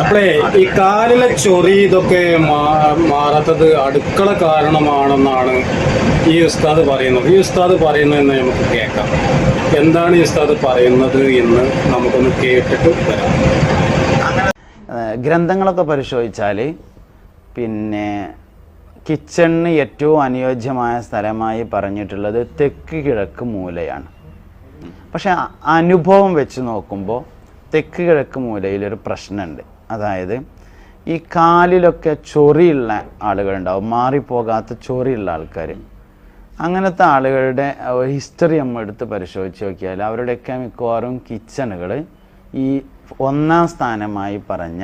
അപ്പളേ ഈ കാലിലെ ചൊറി ഇതൊക്കെ മാറാത്തത് അടുക്കള കാരണമാണെന്നാണ് ഈ ഉസ്താദ് പറയുന്നത്. ഈ ഉസ്താദ് പറയുന്നതെന്ന് നമുക്ക് കേൾക്കാം. എന്താണ് ഈ ഉസ്താദ് പറയുന്നത് എന്ന് നമുക്കൊന്ന് കേട്ടിട്ട് വരാം. ഗ്രന്ഥങ്ങളൊക്കെ പരിശോധിച്ചാൽ പിന്നെ കിച്ചണിന് ഏറ്റവും അനുയോജ്യമായ സ്ഥലമായി പറഞ്ഞിട്ടുള്ളത് തെക്ക് കിഴക്ക് മൂലയാണ്. പക്ഷെ അനുഭവം വെച്ച് നോക്കുമ്പോൾ തെക്ക് കിഴക്ക് മൂലയിലൊരു ഒരു പ്രശ്നമുണ്ട് അതായത് ഈ കാലിലൊക്കെ ചൊറിയുള്ള ആളുകളുണ്ടാവും മാറിപ്പോകാത്ത ചൊറിയുള്ള ആൾക്കാർ അങ്ങനത്തെ ആളുകളുടെ ഹിസ്റ്ററി നമ്മൾ എടുത്ത് പരിശോധിച്ച് നോക്കിയാൽ അവരുടെയൊക്കെ മിക്കവാറും കിച്ചണുകൾ ഈ ഒന്നാം സ്ഥാനമായി പറഞ്ഞ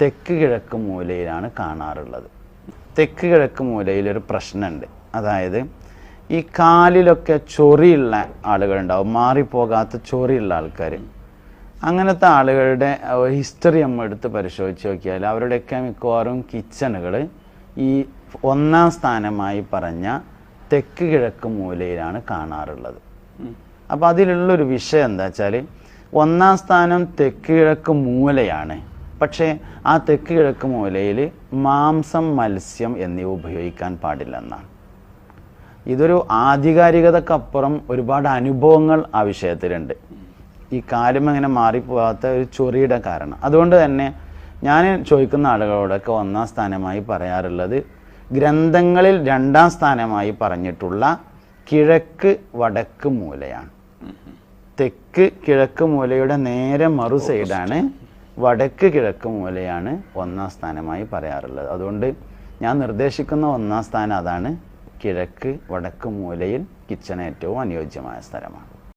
തെക്ക് കിഴക്ക് മൂലയിലാണ് കാണാറുള്ളത്. തെക്ക് കിഴക്ക് മൂലയിലൊരു പ്രശ്നമുണ്ട്. അതായത് ഈ കാലിലൊക്കെ ചൊറിയുള്ള ആളുകളുണ്ടാവും മാറിപ്പോകാത്ത ചൊറിയുള്ള ആൾക്കാർ അങ്ങനത്തെ ആളുകളുടെ ഹിസ്റ്ററി നമ്മൾ എടുത്ത് പരിശോധിച്ച് നോക്കിയാൽ അവരുടെയൊക്കെ മിക്കവാറും കിച്ചണുകൾ ഈ ഒന്നാം സ്ഥാനമായി പറഞ്ഞ തെക്ക് കിഴക്ക് മൂലയിലാണ് കാണാറുള്ളത്. അപ്പോൾ അതിലുള്ളൊരു വിഷയം എന്താ വെച്ചാൽ ഒന്നാം സ്ഥാനം തെക്ക് കിഴക്ക് മൂലയാണ്. പക്ഷേ ആ തെക്ക് കിഴക്ക് മൂലയിൽ മാംസം മത്സ്യം എന്നിവ ഉപയോഗിക്കാൻ പാടില്ലെന്നാണ് ഇതൊരു ആധികാരികതക്കപ്പുറം ഒരുപാട് അനുഭവങ്ങൾ ആ വിഷയത്തിലുണ്ട്. ഈ കാലും ഇങ്ങനെ മാറിപ്പോകാത്ത ഒരു ചൊറിയുടെ കാരണം. അതുകൊണ്ട് തന്നെ ഞാൻ ചോദിക്കുന്ന ആളുകളോടൊക്കെ ഒന്നാം സ്ഥാനമായി പറയാറുള്ളത് ഗ്രന്ഥങ്ങളിൽ രണ്ടാം സ്ഥാനമായി പറഞ്ഞിട്ടുള്ള കിഴക്ക് വടക്ക് മൂലയാണ്. തെക്ക് കിഴക്ക് മൂലയുടെ നേരെ മറു സൈഡാണ് വടക്ക് കിഴക്ക് മൂലയാണ് ഒന്നാം സ്ഥാനമായി പറയാറുള്ളത്. അതുകൊണ്ട് ഞാൻ നിർദ്ദേശിക്കുന്ന ഒന്നാം സ്ഥാനം അതാണ് കിഴക്ക് വടക്ക് മൂലയിൽ കിച്ചൺ ഏറ്റവും അനുയോജ്യമായ സ്ഥലമാണ്.